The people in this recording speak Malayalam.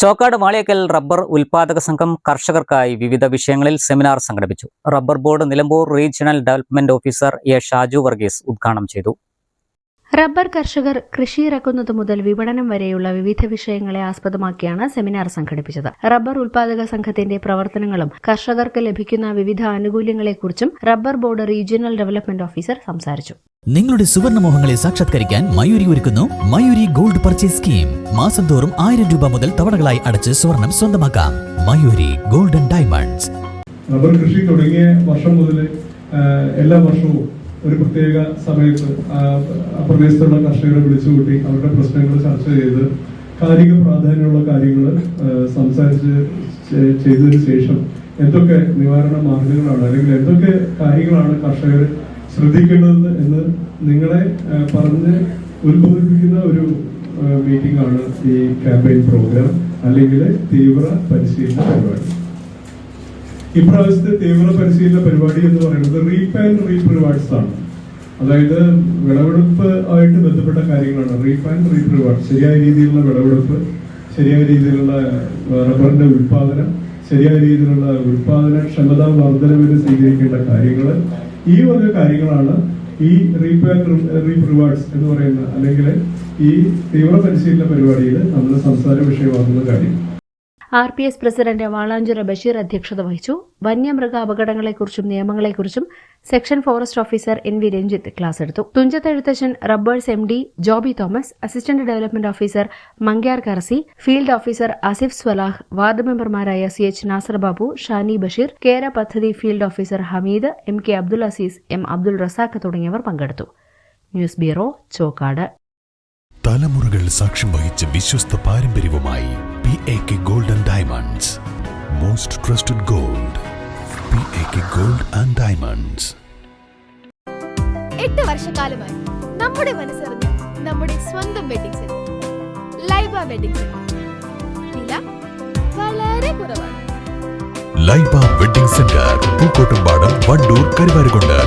ചോക്കാട് വാളിയക്കൽ റബ്ബർ ഉൽപാദക സംഘം കർഷകർക്കായി വിവിധ വിഷയങ്ങളിൽ സെമിനാർ സംഘടിപ്പിച്ചു. Rubber board Nilambur regional development officer A Shaju Varghese ഉദ്ഘാടനം ചെയ്തു. റബ്ബർ കർഷകർ കൃഷി ഇറക്കുന്നത് മുതൽ വിപണനം വരെയുള്ള വിവിധ വിഷയങ്ങളെ ആസ്പദമാക്കിയാണ് സെമിനാർ സംഘടിപ്പിച്ചത്. റബ്ബർ ഉൽപാദക സംഘത്തിന്റെ പ്രവർത്തനങ്ങളും കർഷകർക്ക് ലഭിക്കുന്ന വിവിധ ആനുകൂല്യങ്ങളെക്കുറിച്ചും rubber board regional development officer സംസാരിച്ചു. നിങ്ങളുടെ സുവർണമോഹങ്ങളെ സാക്ഷാത്കരിക്കാൻ മയൂരി ഒരുക്കുന്നു മയൂരി ഗോൾഡ് പർച്ചേസ് സ്കീം. മാസം തോറും ആയിരം രൂപ മുതൽ തവണകളായി അടച്ച് സ്വർണം സ്വന്തമാക്കാം. Mayuri golden diamonds. റബ്ബർ കൃഷി തുടങ്ങിയ വർഷം മുതൽ എല്ലാ വർഷവും ഒരു പ്രത്യേക സമയത്ത് പ്രദേശത്തുള്ള കർഷകരെ വിളിച്ചുകൂട്ടി അവരുടെ പ്രശ്നങ്ങൾ ചർച്ച ചെയ്ത് കാലിക പ്രാധാന്യമുള്ള കാര്യങ്ങൾ സംസാരിച്ച് ചെയ്തതിനു ശേഷം എന്തൊക്കെ നിവാരണ മാർഗങ്ങളാണ് അല്ലെങ്കിൽ എന്തൊക്കെ കാര്യങ്ങളാണ് കർഷകർ ശ്രദ്ധിക്കേണ്ടത് എന്ന് നിങ്ങളെ പറഞ്ഞ് ഉത്ബോധിപ്പിക്കുന്ന ഒരു മീറ്റിംഗ് ആണ് ഈ ക്യാമ്പയിൻ പ്രോഗ്രാം അല്ലെങ്കിൽ തീവ്ര പരിശീലന പരിപാടി. ഇപ്രാവശ്യത്തെ തീവ്ര പരിശീലന പരിപാടി എന്ന് പറയുന്നത് റീപ്പ് ആൻഡ് റീപ്പ് റിവാർഡ്സ് ആണ്. അതായത് വിളവെടുപ്പ് ആയിട്ട് ബന്ധപ്പെട്ട കാര്യങ്ങളാണ്. റീപ്പ് ആൻഡ് റീപ്പ് റിവാർഡ് ശരിയായ രീതിയിലുള്ള വിളവെടുപ്പ് ശരിയായ രീതിയിലുള്ള റബ്ബറിന്റെ ഉൽപാദനം ശരിയായ രീതിയിലുള്ള ഉൽപാദന ക്ഷമത വർധനവിന് സ്വീകരിക്കേണ്ട കാര്യങ്ങൾ ഈ വക കാര്യങ്ങളാണ് ഈ റീപ്പ് ആൻഡ് റീപ്പ് റിവാർഡ്സ് എന്ന് പറയുന്ന അല്ലെങ്കിൽ ഈ തീവ്ര പരിശീലന പരിപാടിയിൽ നമ്മൾ സംസാര വിഷയമാകുന്ന കാര്യം. R P S president Valanchira Basheer അധ്യക്ഷത വഹിച്ചു. വന്യമൃഗ അപകടങ്ങളെക്കുറിച്ചും നിയമങ്ങളെക്കുറിച്ചും section forest officer N V Ranjith class എടുത്തു Thunchath Ezhuthachan rubbers M D Joby Thomas assistant development officer മങ്ക്യാർ കറസി field officer Asif Swalah ward മെമ്പർമാരായ സി എച്ച് നാസർ ബാബു ഷാനി ബഷീർ കേര പദ്ധതി field officer Hameed M K Abdul Azeez M Abdul Razak തുടങ്ങിയവർ പങ്കെടുത്തു. News bureau Chokkad. തലമുറകൾ സാക്ഷ്യം വഹിച്ച വിശ്വസ്ത പാരമ്പര്യവുമായി P A K golden diamonds most trusted gold P A K gold and diamonds എട്ട് വർഷക്കാലമായി നമ്മുടെ മനസ്സറിഞ്ഞ നമ്മുടെ സ്വന്തം wedding centre Laiba wedding centre വില വളരെ കുറവാണ്. Laiba wedding centre Pookkottumpadam Wandoor Karuvarakundu.